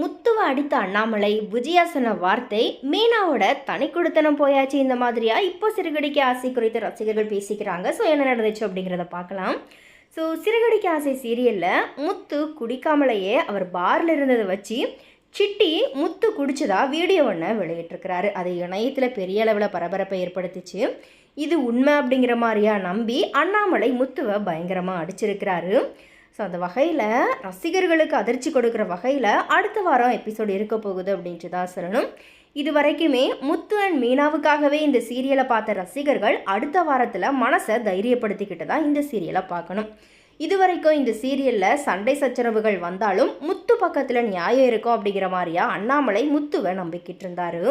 முத்துவை அடித்த அண்ணாமலை விஜயா சொன்ன வார்த்தை மீனாவோட தனி கொடுத்தனம் போயாச்சு இந்த மாதிரியா? இப்போ சிறுகடிக்க ஆசை குறித்து ரசிகர்கள் பேசிக்கிறாங்க. ஸோ என்ன நடந்துச்சு அப்படிங்கிறத பார்க்கலாம். ஸோ சிறுகடிக்க ஆசை சீரியலில் முத்து குடிக்காமலேயே அவர் பாரில் இருந்ததை வச்சு சிட்டி முத்து குடிச்சதா வீடியோ ஒன்று வெளியிட்டிருக்கிறாரு. அது இணையத்தில் பெரிய அளவில் பரபரப்பை ஏற்படுத்திச்சு. இது உண்மை அப்படிங்கிற மாதிரியா நம்பி அண்ணாமலை முத்துவை பயங்கரமாக அடிச்சிருக்கிறாரு. ஸோ அந்த வகையில் ரசிகர்களுக்கு அதிர்ச்சி கொடுக்குற வகையில் அடுத்த வாரம் எபிசோடு இருக்க போகுது அப்படின்ட்டு தான் சொல்லணும். இது வரைக்குமே முத்து அண்ட் மீனாவுக்காகவே இந்த சீரியலை பார்த்த ரசிகர்கள் அடுத்த வாரத்தில் மனசை தைரியப்படுத்திக்கிட்டு தான் இந்த சீரியலை பார்க்கணும். இது வரைக்கும் இந்த சீரியலில் சண்டை சச்சரவுகள் வந்தாலும் முத்து பக்கத்தில் நியாயம் இருக்கும் அப்படிங்கிற மாதிரியா அண்ணாமலை முத்துவை நம்பிக்கிட்டு இருந்தாரு.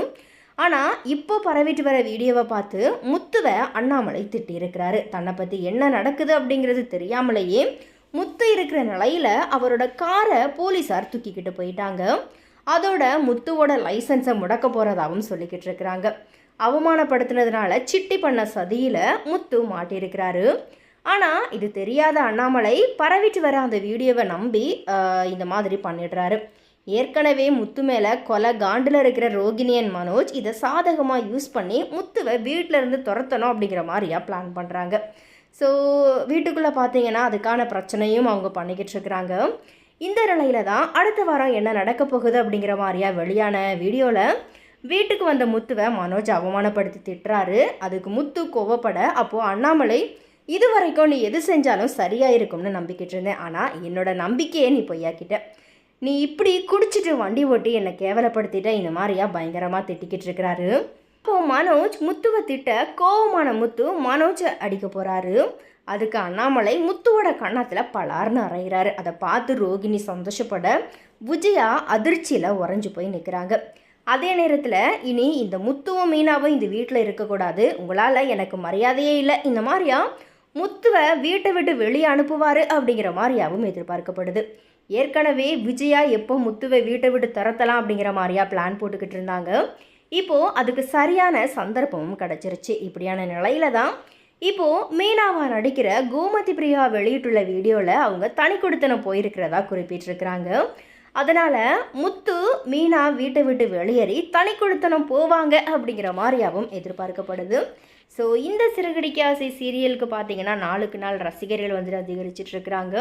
ஆனால் இப்போ பரவிட்டு வர வீடியோவை பார்த்து முத்துவை அண்ணாமலை திட்டியிருக்கிறாரு. தன்னை பற்றி என்ன நடக்குது அப்படிங்கிறது தெரியாமலேயே முத்து இருக்கிற நிலையில் அவரோட காரை போலீஸார் தூக்கிக்கிட்டு போயிட்டாங்க. அதோட முத்துவோட லைசன்ஸை முடக்க போகிறதாகவும் சொல்லிக்கிட்டு இருக்கிறாங்க. அவமானப்படுத்தினதுனால சிட்டி பண்ண சதியில் முத்து மாட்டியிருக்கிறாரு. ஆனால் இது தெரியாத அண்ணாமலை பரவிட்டு வர அந்த வீடியோவை நம்பி இந்த மாதிரி பண்ணிடுறாரு. ஏற்கனவே முத்து மேலே கொலை காண்டில் இருக்கிற ரோகிணியன் மனோஜ் இதை சாதகமாக யூஸ் பண்ணி முத்துவை வீட்டில் இருந்து துரத்தணும் அப்படிங்கிற மாதிரியா பிளான் பண்ணுறாங்க ஸோ வீட்டுக்குள்ளே பார்த்தீங்கன்னா அதுக்கான பிரச்சனையும் அவங்க பண்ணிக்கிட்டு இருக்கிறாங்க. இந்த நிலையில தான் அடுத்த வாரம் என்ன நடக்க போகுது அப்படிங்கிற மாதிரியா வெளியான வீடியோவில் வீட்டுக்கு வந்த முத்துவை மனோஜ் அவமானப்படுத்தி திட்டுறாரு. அதுக்கு முத்து கோவப்பட அப்போது அண்ணாமலை இது வரைக்கும் நீ எது செஞ்சாலும் சரியாக இருக்கும்னு நம்பிக்கிட்டு இருந்தேன். ஆனால் என்னோட நம்பிக்கையை நீ பொய்யாக்கிட்ட. நீ இப்படி குடிச்சிட்டு வண்டி ஓட்டி என்னை கேவலப்படுத்திட்ட. இந்த மாதிரியா பயங்கரமாக திட்டிக்கிட்டு இருக்கிறாரு. இப்போ மனோஜ் முத்துவை திட்ட கோவமான முத்து மனோஜை அடிக்க போகிறாரு அதுக்கு அண்ணாமலை முத்துவோட கண்ணத்தில் பலார்னு அறையிறாரு. அதை பார்த்து ரோகிணி சந்தோஷப்பட விஜயா அதிர்ச்சியில் உறைஞ்சு போய் நிற்கிறாங்க அதே நேரத்தில் இனி இந்த முத்துவும் மீனாவும் இந்த வீட்டில் இருக்கக்கூடாது உங்களால் எனக்கு மரியாதையே இல்லை. இந்த மாதிரியா முத்துவை வீட்டை விட்டு வெளியே அனுப்புவார் அப்படிங்கிற மாதிரியாவும் எதிர்பார்க்கப்படுது. ஏற்கனவே விஜயா எப்போ முத்துவை வீட்டை விட்டு துரத்தலாம் அப்படிங்கிற மாதிரியா பிளான் போட்டுக்கிட்டு இருந்தாங்க. இப்போது அதுக்கு சரியான சந்தர்ப்பமும் கிடச்சிருச்சு. இப்படியான நிலையில தான் இப்போது மீனாவா நடிக்கிற கோமதி பிரியா வெளியிட்டுள்ள வீடியோவில் அவங்க தனி கொடுத்தனம் போயிருக்கிறதா குறிப்பிட்டிருக்கிறாங்க. அதனால் முத்து மீனா வீட்டை விட்டு வெளியேறி தனி கொடுத்தனம் போவாங்க அப்படிங்கிற மாதிரியாகவும் எதிர்பார்க்கப்படுது. ஸோ இந்த சிறுகடிக்கு ஆசை சீரியலுக்கு பார்த்தீங்கன்னா நாளுக்கு நாள் ரசிகர்கள் வந்துட்டு அதிகரிச்சுட்டு இருக்கிறாங்க.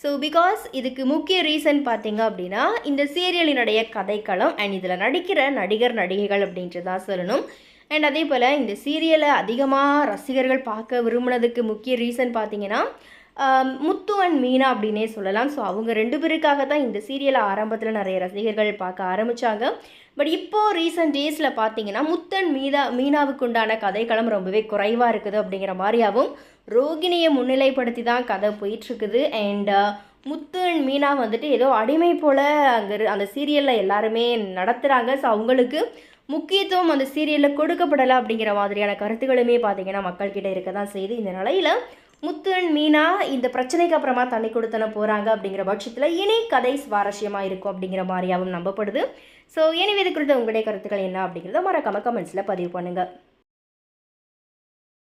ஸோ பிகாஸ் இதுக்கு முக்கிய ரீசன் பார்த்தீங்க அப்படின்னா இந்த சீரியலினுடைய கதைக்களம் அண்ட் இதில் நடிக்கிற நடிகர் நடிகைகள் அப்படின்ட்டு தான் சொல்லணும். அண்ட் அதே போல் இந்த சீரியலை அதிகமாக ரசிகர்கள் பார்க்க விரும்பினதுக்கு முக்கிய ரீசன் பார்த்தீங்கன்னா முத்து அண்ட் மீனா அப்படின்னே சொல்லலாம். ஸோ அவங்க ரெண்டு பேருக்காக தான் இந்த சீரியலை ஆரம்பத்தில் நிறைய ரசிகர்கள் பார்க்க ஆரம்பித்தாங்க பட் இப்போது ரீசெண்ட் டேஸில் பார்த்தீங்கன்னா முத்தன் மீதா மீனாவுக்கு உண்டான கதைக்களம் ரொம்பவே குறைவாக இருக்குது அப்படிங்கிற மாதிரியாகவும் ரோகிணியை முன்னிலைப்படுத்தி தான் கதை போயிட்டுருக்குது. அண்ட் முத்து அண்ட் மீனா வந்துட்டு ஏதோ அடிமை போல் அங்கே அந்த சீரியலில் எல்லாருமே நடத்துகிறாங்க ஸோ அவங்களுக்கு முக்கியத்துவம் அந்த சீரியலில் கொடுக்கப்படலை அப்படிங்கிற மாதிரியான கருத்துக்களுமே பார்த்தீங்கன்னா மக்கள்கிட்ட இருக்க தான் செய்யுது இந்த நிலையில் முத்து அண்ட் மீனா இந்த பிரச்சனைக்கு அப்புறமா தண்ணி கொடுத்தன போகிறாங்க அப்படிங்கிற பட்சத்தில் இனி கதை சுவாரஸ்யமாக இருக்கும் அப்படிங்கிற மாதிரியாகவும் நம்பப்படுது. ஸோ எனவே இது குறித்த உங்களுடைய கருத்துக்கள் என்ன அப்படிங்கிறத மறக்காம கமெண்ட்ஸில் பதிவு பண்ணுங்கள்